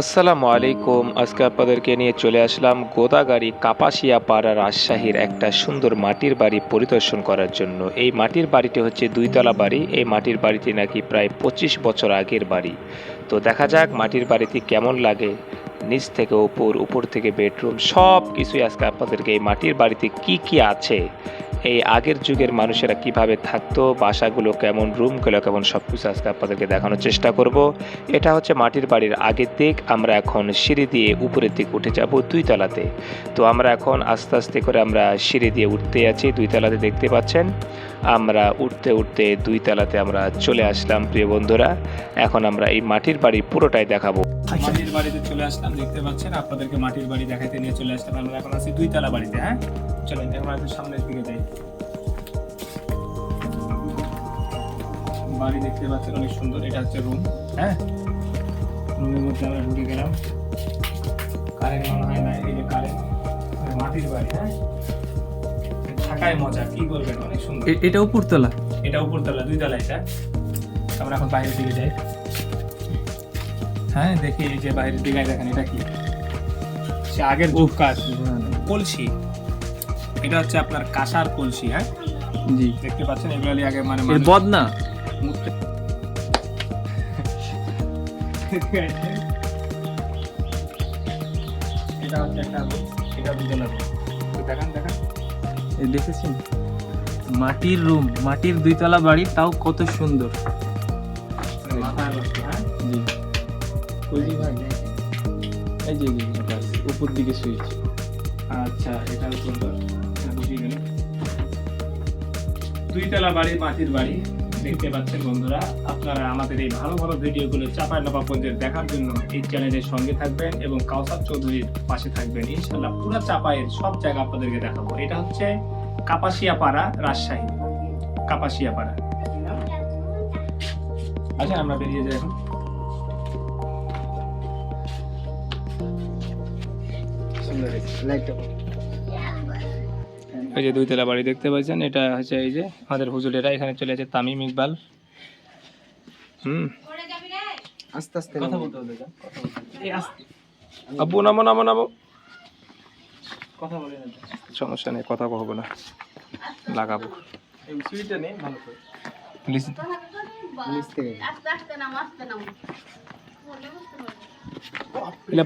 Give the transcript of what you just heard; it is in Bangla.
আসসালামু আলাইকুম। আজকে আপনাদেরকে নিয়ে চলে আসলাম গোদাগাড়ি কাপাসিয়া পাড়া রাজশাহীর একটা সুন্দর মাটির বাড়ি পরিদর্শন করার জন্য। এই মাটির বাড়িটি হচ্ছে দুইতলা বাড়ি। এই মাটির বাড়িটি নাকি প্রায় পঁচিশ বছর আগের বাড়ি। তো দেখা যাক মাটির বাড়িটি কেমন লাগে। নিচ থেকে উপর উপর থেকে বেডরুম সব কিছুই আজকে আপনাদেরকে এই মাটির বাড়িতে কি কি আছে। এই আগের যুগের মানুষেরা কীভাবে থাকতো, বাসাগুলো কেমন, রুমগুলো কেমন সব কিছু আজকে আপনাদেরকে দেখানোর চেষ্টা করব। এটা হচ্ছে মাটির বাড়ির আগের দিক, আমরা এখন সিঁড়ি দিয়ে উপরের দিক উঠে যাব দুই তলাতে। তো আমরা এখন আস্তে আস্তে করে আমরা সিঁড়ি দিয়ে উঠতে আছি, দুই তলাতে দেখতে পাচ্ছেন। আমরা উঠতে উঠতে দুই তলাতে আমরা চলে আসলাম, প্রিয় বন্ধুরা। এখন আমরা এই মাটির বাড়ি পুরোটাই দেখাবো। মাটির বাড়িতে চলে আসলাম, দেখতে পাচ্ছেন? আপনাদেরকে মাটির বাড়ি দেখাতে নিয়ে চলে আসলাম। আমরা এখন আছি দুই তলা বাড়িতে হ্যাঁ? চলেন একটু সামনের দিকে যাই। বাড়ি দেখতে পাচ্ছেন অনেক সুন্দর। এটা হচ্ছে রুম হ্যাঁ? রুমের মধ্যে আমরা ঢুকে গেলাম। কারেন্ট মনে হয় না এই যে কারেন্ট মাটির বাড়ি হ্যাঁ? থাকায় মজা কি করবেন অনেক সুন্দর। এটা উপরতলা? এটা উপরতলা দুই তলা এটা। আমরা এখন বাইরের দিকে যাই। হ্যাঁ দেখি এই যে বাইরের দিকে দেখেন এটা কি? সে আগের কলসি। এটা হচ্ছে আপনার কাঁসার কলসি হ্যাঁ? জি। দেখতে পাচ্ছেন এগুলো আগে মানে এর বদনা? এটা হচ্ছে একটা এটা দুজনের দেখান দেখান। দেখেছেন? মাটির রুম মাটির দুইতলা বাড়ি তাও কত সুন্দর। হ্যাঁ? জি। ওই যে ভাই এই যে উপর দিকে সুইচ। আচ্ছা এটা সুন্দর। বুঝিয়ে গেল। দুইতলা বাড়ি মাটির বাড়ি, দেখতে পাচ্ছেন বন্ধুরা, আপনারা আমাদের এই ভালো ভালো ভিডিওগুলো চাপাই নবাবগঞ্জের দেখার জন্য এই চ্যানেলের সঙ্গে থাকবেন এবং কাউসার চৌধুরীর পাশে থাকবেন। ইনশাল্লাহ পুরো চাপাইয়ের সব জায়গা আপনাদেরকে দেখাবো। এটা হচ্ছে কাপাসিয়া রাজশাহী। কাপাসিয়া পাড়া আচ্ছা আমরা বেরিয়ে যাই এখন। এই যে দুইতলা বাড়ি দেখতে পাচ্ছেন এটা হচ্ছে এই যে আমাদের হুজুরেরা এখানে চলে আছে তামিম ইকবাল। হুম। আস্তে আস্তে কথা বলতে হবে আব্বু নামো নামো নামো। কথা বলে না সমস্যা নেই কথা কহবো না। লাগাবো। এই নেই ভালো করে। প্লিজ আস্তে আস্তে নাম আস্তে নাম। এটা